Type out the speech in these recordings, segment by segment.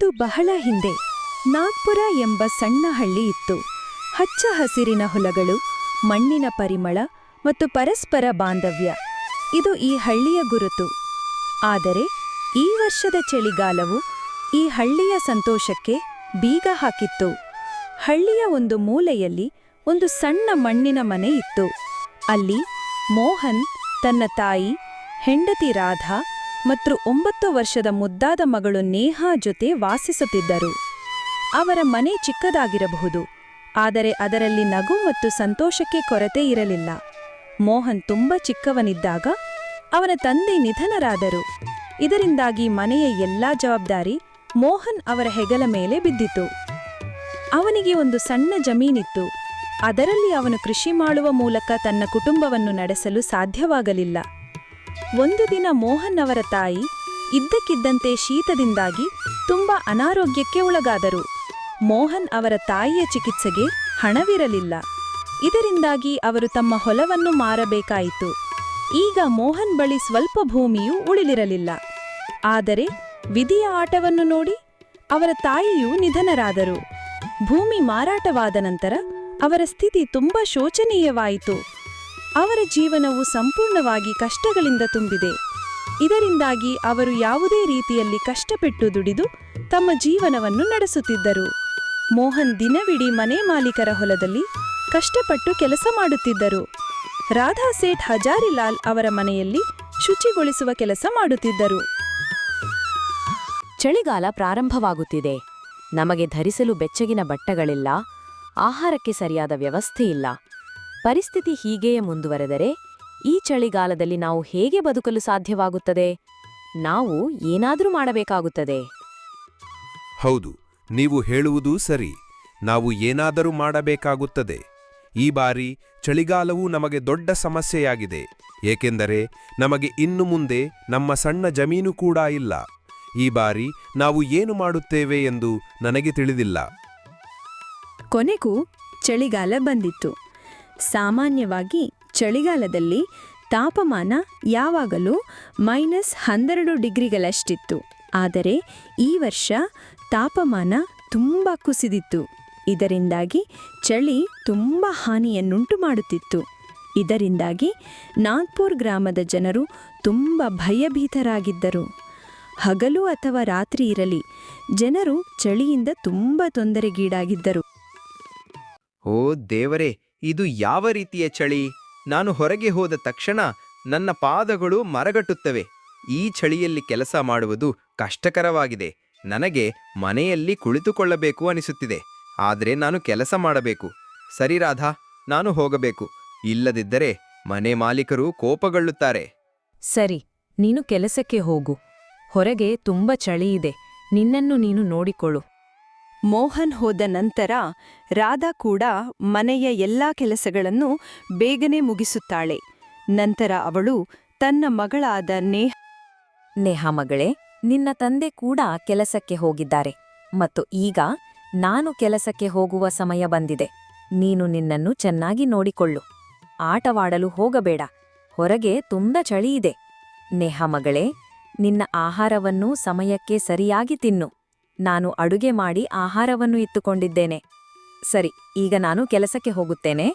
ಅದು ಬಹಳ ಹಿಂದೆ. ನಾಗ್ಪುರ ಎಂಬ ಸಣ್ಣ ಹಳ್ಳಿ ಇತ್ತು. ಹಚ್ಚ ಹಸಿರಿನ ಹೊಲಗಳು, ಮಣ್ಣಿನ ಪರಿಮಳ ಮತ್ತು ಪರಸ್ಪರ ಬಾಂಧವ್ಯ. ಇದು ಈ ಹಳ್ಳಿಯ ಗುರುತು. ಆದರೆ, ಈ ವರ್ಷದ ಚಳಿಗಾಲವು ಈ ಹಳ್ಳಿಯ ಸಂತೋಷಕ್ಕೆ ಬೀಗ ಹಾಕಿತ್ತು. ಹಳ್ಳಿಯ ಒಂದು ಮೂಲೆಯಲ್ಲಿ ಒಂದು ಸಣ್ಣ ಮಣ್ಣಿನ ಮನೆ ಇತ್ತು. ಅಲ್ಲಿ ಮೋಹನ್, ತನ್ನ ತಾಯಿ, ಹೆಂಡತಿ ರಾಧಾ ಮತ್ತು ಒಂಬತ್ತು ವರ್ಷದ ಮುದ್ದಾದ ಮಗಳು ನೇಹಾ ಜೊತೆ ವಾಸಿಸುತ್ತಿದ್ದರು. ಅವರ ಮನೆ ಚಿಕ್ಕದಾಗಿರಬಹುದು, ಆದರೆ ಅದರಲ್ಲಿ ನಗು ಮತ್ತು ಸಂತೋಷಕ್ಕೆ ಕೊರತೆ ಇರಲಿಲ್ಲ. ಮೋಹನ್ ತುಂಬ ಚಿಕ್ಕವನಿದ್ದಾಗ ಅವನ ತಂದೆ ನಿಧನರಾದರು. ಇದರಿಂದಾಗಿ ಮನೆಯ ಎಲ್ಲಾ ಜವಾಬ್ದಾರಿ ಮೋಹನ್ ಅವರ ಹೆಗಲ ಮೇಲೆ ಬಿದ್ದಿತು. ಅವನಿಗೆ ಒಂದು ಸಣ್ಣ ಜಮೀನಿತ್ತು. ಅದರಲ್ಲಿ ಅವನು ಕೃಷಿ ಮಾಡುವ ಮೂಲಕ ತನ್ನ ಕುಟುಂಬವನ್ನು ನಡೆಸಲು ಸಾಧ್ಯವಾಗಲಿಲ್ಲ. ಒಂದು ದಿನ ಮೋಹನ್ ಅವರ ತಾಯಿ ಇದ್ದಕ್ಕಿದ್ದಂತೆ ಶೀತದಿಂದಾಗಿ ತುಂಬಾ ಅನಾರೋಗ್ಯಕ್ಕೆ ಒಳಗಾದರು. ಮೋಹನ್ ಅವರ ತಾಯಿಯ ಚಿಕಿತ್ಸೆಗೆ ಹಣವಿರಲಿಲ್ಲ. ಇದರಿಂದಾಗಿ ಅವರು ತಮ್ಮ ಹೊಲವನ್ನು ಮಾರಬೇಕಾಯಿತು. ಈಗ ಮೋಹನ್ ಬಳಿ ಸ್ವಲ್ಪ ಭೂಮಿಯೂ ಉಳಿಲಿರಲಿಲ್ಲ. ಆದರೆ ವಿಧಿಯ ಆಟವನ್ನು ನೋಡಿ ಅವರ ತಾಯಿಯೂ ನಿಧನರಾದರು. ಭೂಮಿ ಮಾರಾಟವಾದ ನಂತರ ಅವರ ಸ್ಥಿತಿ ತುಂಬಾ ಶೋಚನೀಯವಾಯಿತು. ಅವರ ಜೀವನವು ಸಂಪೂರ್ಣವಾಗಿ ಕಷ್ಟಗಳಿಂದ ತುಂಬಿದೆ. ಇದರಿಂದಾಗಿ ಅವರು ಯಾವುದೇ ರೀತಿಯಲ್ಲಿ ಕಷ್ಟಪಟ್ಟು ದುಡಿದು ತಮ್ಮ ಜೀವನವನ್ನು ನಡೆಸುತ್ತಿದ್ದರು. ಮೋಹನ್ ದಿನವಿಡೀ ಮನೆ ಮಾಲೀಕರ ಹೊಲದಲ್ಲಿ ಕಷ್ಟಪಟ್ಟು ಕೆಲಸ ಮಾಡುತ್ತಿದ್ದರು. ರಾಧಾ ಸೇಠ್ ಹಜಾರಿಲಾಲ್ ಅವರ ಮನೆಯಲ್ಲಿ ಶುಚಿಗೊಳಿಸುವ ಕೆಲಸ ಮಾಡುತ್ತಿದ್ದರು. ಚಳಿಗಾಲ ಪ್ರಾರಂಭವಾಗುತ್ತಿದೆ. ನಮಗೆ ಧರಿಸಲು ಬೆಚ್ಚಗಿನ ಬಟ್ಟೆಗಳಿಲ್ಲ. ಆಹಾರಕ್ಕೆ ಸರಿಯಾದ ವ್ಯವಸ್ಥೆ ಇಲ್ಲ. ಪರಿಸ್ಥಿತಿ ಹೀಗೆಯೇ ಮುಂದುವರೆದರೆ ಈ ಚಳಿಗಾಲದಲ್ಲಿ ನಾವು ಹೇಗೆ ಬದುಕಲು ಸಾಧ್ಯವಾಗುತ್ತದೆ? ನಾವು ಏನಾದರೂ ಮಾಡಬೇಕಾಗುತ್ತದೆ. ಹೌದು ನೀವು ಹೇಳುವುದೂ ಸರಿ. ನಾವು ಏನಾದರೂ ಮಾಡಬೇಕಾಗುತ್ತದೆ. ಈ ಬಾರಿ ಚಳಿಗಾಲವು ನಮಗೆ ದೊಡ್ಡ ಸಮಸ್ಯೆಯಾಗಿದೆ. ಏಕೆಂದರೆ ನಮಗೆ ಇನ್ನು ಮುಂದೆ ನಮ್ಮ ಸಣ್ಣ ಜಮೀನು ಕೂಡ ಇಲ್ಲ. ಈ ಬಾರಿ ನಾವು ಏನು ಮಾಡುತ್ತೇವೆ ಎಂದು ನನಗೆ ತಿಳಿದಿಲ್ಲ. ಕೊನೆಗೂ ಚಳಿಗಾಲ ಬಂದಿತ್ತು. ಸಾಮಾನ್ಯವಾಗಿ ಚಳಿಗಾಲದಲ್ಲಿ ತಾಪಮಾನ ಯಾವಾಗಲೂ ಮೈನಸ್ ಹನ್ನೆರಡು ಡಿಗ್ರಿಗಳಷ್ಟಿತ್ತು. ಆದರೆ ಈ ವರ್ಷ ತಾಪಮಾನ ತುಂಬ ಕುಸಿದಿತ್ತು. ಇದರಿಂದಾಗಿ ಚಳಿ ತುಂಬ ಹಾನಿಯನ್ನುಂಟು ಮಾಡುತ್ತಿತ್ತು. ಇದರಿಂದಾಗಿ ನಾಗ್ಪುರ್ ಗ್ರಾಮದ ಜನರು ತುಂಬ ಭಯಭೀತರಾಗಿದ್ದರು. ಹಗಲು ಅಥವಾ ರಾತ್ರಿ ಇರಲಿ ಜನರು ಚಳಿಯಿಂದ ತುಂಬ ತೊಂದರೆಗೀಡಾಗಿದ್ದರು. ಓ ದೇವರೇ ಇದು ಯಾವ ರೀತಿಯ ಚಳಿ? ನಾನು ಹೊರಗೆ ಹೋದ ತಕ್ಷಣ ನನ್ನ ಪಾದಗಳು ಮರಗಟ್ಟುತ್ತವೆ. ಈ ಚಳಿಯಲ್ಲಿ ಕೆಲಸ ಮಾಡುವುದು ಕಷ್ಟಕರವಾಗಿದೆ. ನನಗೆ ಮನೆಯಲ್ಲಿ ಕುಳಿತುಕೊಳ್ಳಬೇಕು ಅನಿಸುತ್ತಿದೆ. ಆದರೆ ನಾನು ಕೆಲಸ ಮಾಡಬೇಕು. ಸರಿ ರಾಧಾ, ನಾನು ಹೋಗಬೇಕು. ಇಲ್ಲದಿದ್ದರೆ ಮನೆ ಮಾಲೀಕರು ಕೋಪಗೊಳ್ಳುತ್ತಾರೆ. ಸರಿ, ನೀನು ಕೆಲಸಕ್ಕೆ ಹೋಗು. ಹೊರಗೆ ತುಂಬ ಚಳಿ ಇದೆ. ನಿನ್ನನ್ನು ನೀನು ನೋಡಿಕೊಳ್ಳು. ಮೋಹನ್ ಹೋದ ನಂತರ ರಾಧಾ ಕೂಡ ಮನೆಯ ಎಲ್ಲಾ ಕೆಲಸಗಳನ್ನು ಬೇಗನೆ ಮುಗಿಸುತ್ತಾಳೆ. ನಂತರ ಅವಳು ತನ್ನ ಮಗಳಾದ ನೇಹ ನೇಹಾ ಮಗಳೇ, ನಿನ್ನ ತಂದೆ ಕೂಡ ಕೆಲಸಕ್ಕೆ ಹೋಗಿದ್ದಾರೆ. ಮತ್ತು ಈಗ ನಾನು ಕೆಲಸಕ್ಕೆ ಹೋಗುವ ಸಮಯ ಬಂದಿದೆ. ನೀನು ನಿನ್ನನ್ನು ಚೆನ್ನಾಗಿ ನೋಡಿಕೊಳ್ಳು. ಆಟವಾಡಲು ಹೋಗಬೇಡ. ಹೊರಗೆ ತುಂಬ ಚಳಿಯಿದೆ ನೇಹಾ ಮಗಳೇ, ನಿನ್ನ ಆಹಾರವನ್ನು ಸಮಯಕ್ಕೆ ಸರಿಯಾಗಿ ತಿನ್ನು. ನಾನು ಅಡುಗೆ ಮಾಡಿ ಆಹಾರವನ್ನು ಇತ್ತುಕೊಂಡಿದ್ದೇನೆ ಸರಿ ಈಗ ನಾನು ಕೆಲಸಕ್ಕೆ ಹೋಗುತ್ತೇನೆ.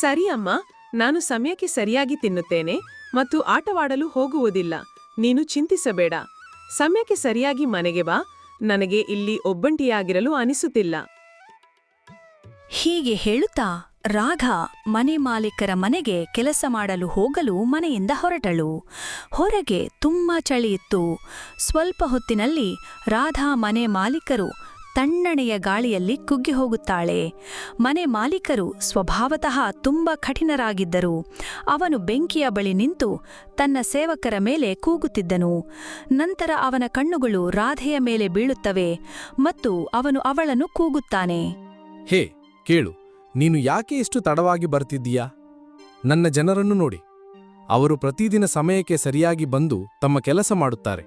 ಸರಿ ಅಮ್ಮ ನಾನು ಸಮಯಕ್ಕೆ ಸರಿಯಾಗಿ ತಿನ್ನುತ್ತೇನೆ ಮತ್ತು ಆಟವಾಡಲು ಹೋಗುವುದಿಲ್ಲ. ನೀನು ಚಿಂತಿಸಬೇಡ. ಸಮಯಕ್ಕೆ ಸರಿಯಾಗಿ ಮನೆಗೆ ಬಾ ನನಗೆ ಇಲ್ಲಿ ಒಬ್ಬಂಟಿಯಾಗಿರಲು ಅನಿಸುತ್ತಿಲ್ಲ. ಹೀಗೆ ಹೇಳುತ್ತಾ ರಾಘ ಮನೆ ಮಾಲೀಕರ ಮನೆಗೆ ಕೆಲಸ ಮಾಡಲು ಹೋಗಲು ಮನೆಯಿಂದ ಹೊರಟಳು. ಹೊರಗೆ ತುಂಬಾ ಚಳಿಯಿತ್ತು ಸ್ವಲ್ಪ ಹೊತ್ತಿನಲ್ಲಿ ರಾಧಾ ಮನೆ ಮಾಲೀಕರು ತಣ್ಣನೆಯ ಗಾಳಿಯಲ್ಲಿ ಕುಗ್ಗಿ ಹೋಗುತ್ತಾಳೆ. ಮನೆ ಮಾಲೀಕರು ಸ್ವಭಾವತಃ ತುಂಬ ಕಠಿಣರಾಗಿದ್ದರು. ಅವನು ಬೆಂಕಿಯ ಬಳಿ ನಿಂತು ತನ್ನ ಸೇವಕರ ಮೇಲೆ ಕೂಗುತ್ತಿದ್ದನು. ನಂತರ ಅವನ ಕಣ್ಣುಗಳು ರಾಧೆಯ ಮೇಲೆ ಬೀಳುತ್ತವೆ ಮತ್ತು ಅವನು ಅವಳನ್ನು ಕೂಗುತ್ತಾನೆ. ಹೇ, ಕೇಳು. ನೀನು ಯಾಕೆ ಇಷ್ಟು ತಡವಾಗಿ ಬರ್ತಿದ್ದೀಯಾ? ನನ್ನ ಜನರನ್ನು ನೋಡಿ. ಅವರು ಪ್ರತಿದಿನ ಸಮಯಕ್ಕೆ ಸರಿಯಾಗಿ ಬಂದು ತಮ್ಮ ಕೆಲಸ ಮಾಡುತ್ತಾರೆ.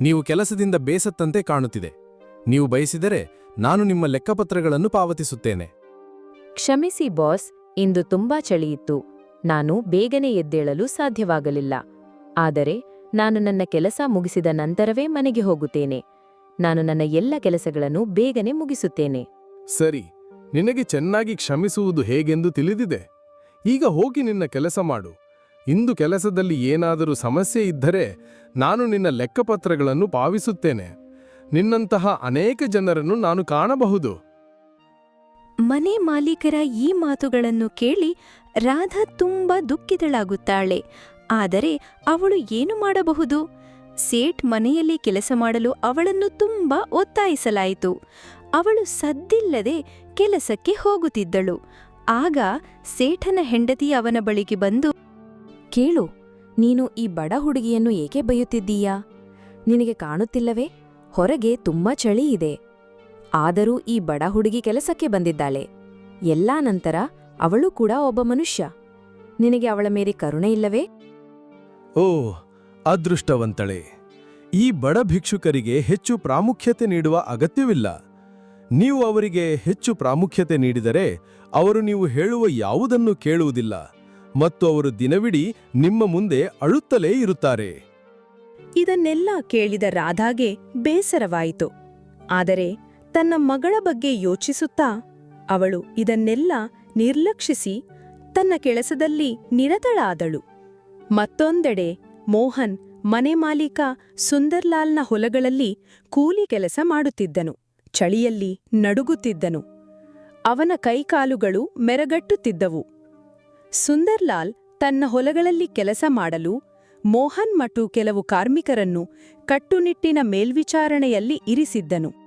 ನೀವು ಕೆಲಸದಿಂದ ಬೇಸತ್ತಂತೆ ಕಾಣುತ್ತಿದೆ. ನೀವು ಬಯಸಿದರೆ ನಾನು ನಿಮ್ಮ ಲೆಕ್ಕಪತ್ರಗಳನ್ನು ಪಾವತಿಸುತ್ತೇನೆ. ಕ್ಷಮಿಸಿ ಬಾಸ್ ಇಂದು ತುಂಬಾ ಚಳಿಯಿತ್ತು. ನಾನು ಬೇಗನೆ ಎದ್ದೇಳಲು ಸಾಧ್ಯವಾಗಲಿಲ್ಲ. ಆದರೆ ನಾನು ನನ್ನ ಕೆಲಸ ಮುಗಿಸಿದ ನಂತರವೇ ಮನೆಗೆ ಹೋಗುತ್ತೇನೆ. ನಾನು ನನ್ನ ಎಲ್ಲ ಕೆಲಸಗಳನ್ನು ಬೇಗನೆ ಮುಗಿಸುತ್ತೇನೆ. ಸರಿ. ನಿನಗೆ ಚೆನ್ನಾಗಿ ಕ್ಷಮಿಸುವುದು ಹೇಗೆಂದು ತಿಳಿದಿದೆ? ಈಗ ಹೋಗಿ ನಿನ್ನ ಕೆಲಸ ಮಾಡು. ಇಂದು ಕೆಲಸದಲ್ಲಿ ಏನಾದರೂ ಸಮಸ್ಯೆ ಇದ್ದರೆ ನಾನು ನಿನ್ನ ಲೆಕ್ಕಪತ್ರಗಳನ್ನು ಪಾವಿಸುತ್ತೇನೆ. ನಿನ್ನಂತಹ ಅನೇಕ ಜನರನ್ನು ನಾನು ಕಾಣಬಹುದು. ಮನೆ ಮಾಲೀಕರ ಈ ಮಾತುಗಳನ್ನು ಕೇಳಿ ರಾಧಾ ತುಂಬ ದುಃಖಿತಳಾಗುತ್ತಾಳೆ. ಆದರೆ ಅವಳು ಏನು ಮಾಡಬಹುದು? ಸೇಠ್ ಮನೆಯಲ್ಲಿ ಕೆಲಸ ಮಾಡಲು ಅವಳನ್ನು ತುಂಬ ಒತ್ತಾಯಿಸಲಾಯಿತು. ಅವಳು ಸದ್ದಿಲ್ಲದೆ ಕೆಲಸಕ್ಕೆ ಹೋಗುತ್ತಿದ್ದಳು. ಆಗ ಸೇಠನ ಹೆಂಡತಿ ಅವನ ಬಳಿಗೆ ಬಂದು, ಕೇಳು, ನೀನು ಈ ಬಡ ಹುಡುಗಿಯನ್ನು ಏಕೆ ಬೈಯುತ್ತಿದ್ದೀಯಾ? ನಿನಗೆ ಕಾಣುತ್ತಿಲ್ಲವೇ? ಹೊರಗೆ ತುಂಬಾ ಚಳಿ ಇದೆ. ಆದರೂ ಈ ಬಡ ಹುಡುಗಿ ಕೆಲಸಕ್ಕೆ ಬಂದಿದ್ದಾಳೆ. ಎಲ್ಲಾ ನಂತರ ಅವಳು ಕೂಡ ಒಬ್ಬ ಮನುಷ್ಯ. ನಿನಗೆ ಅವಳ ಮೇಲೆ ಕರುಣೆ ಇಲ್ಲವೇ? ಓ, ಅದೃಷ್ಟವಂತಳೆ. ಈ ಬಡ ಭಿಕ್ಷುಕರಿಗೆ ಹೆಚ್ಚು ಪ್ರಾಮುಖ್ಯತೆ ನೀಡುವ ಅಗತ್ಯವಿಲ್ಲ. ನೀವು ಅವರಿಗೆ ಹೆಚ್ಚು ಪ್ರಾಮುಖ್ಯತೆ ನೀಡಿದರೆ ಅವರು ನೀವು ಹೇಳುವ ಯಾವುದನ್ನು ಕೇಳುವುದಿಲ್ಲ, ಮತ್ತು ಅವರು ದಿನವಿಡೀ ನಿಮ್ಮ ಮುಂದೆ ಅಳುತ್ತಲೇ ಇರುತ್ತಾರೆ. ಇದನ್ನೆಲ್ಲ ಕೇಳಿದ ರಾಧಾಗೆ ಬೇಸರವಾಯಿತು. ಆದರೆ ತನ್ನ ಮಗಳ ಬಗ್ಗೆ ಯೋಚಿಸುತ್ತಾ ಅವಳು ಇದನ್ನೆಲ್ಲ ನಿರ್ಲಕ್ಷಿಸಿ ತನ್ನ ಕೆಲಸದಲ್ಲಿ ನಿರತಳಾದಳು. ಮತ್ತೊಂದೆಡೆ ಮೋಹನ್ ಮನೆ ಮಾಲೀಕ ಸುಂದರ್ಲಾಲ್ನ ಹೊಲಗಳಲ್ಲಿ ಕೂಲಿ ಕೆಲಸ ಮಾಡುತ್ತಿದ್ದನು. ಚಳಿಯಲ್ಲಿ ನಡುಗುತ್ತಿದ್ದನು. ಅವನ ಕೈಕಾಲುಗಳು ಮೆರಗಟ್ಟುತ್ತಿದ್ದವು. ಸುಂದರ್ಲಾಲ್ ತನ್ನ ಹೊಲಗಳಲ್ಲಿ ಕೆಲಸ ಮಾಡಲು, ಮೋಹನ್ ಮತ್ತು ಕೆಲವು ಕಾರ್ಮಿಕರನ್ನು ಕಟ್ಟುನಿಟ್ಟಿನ ಮೇಲ್ವಿಚಾರಣೆಯಲ್ಲಿ ಇರಿಸಿದ್ದನು.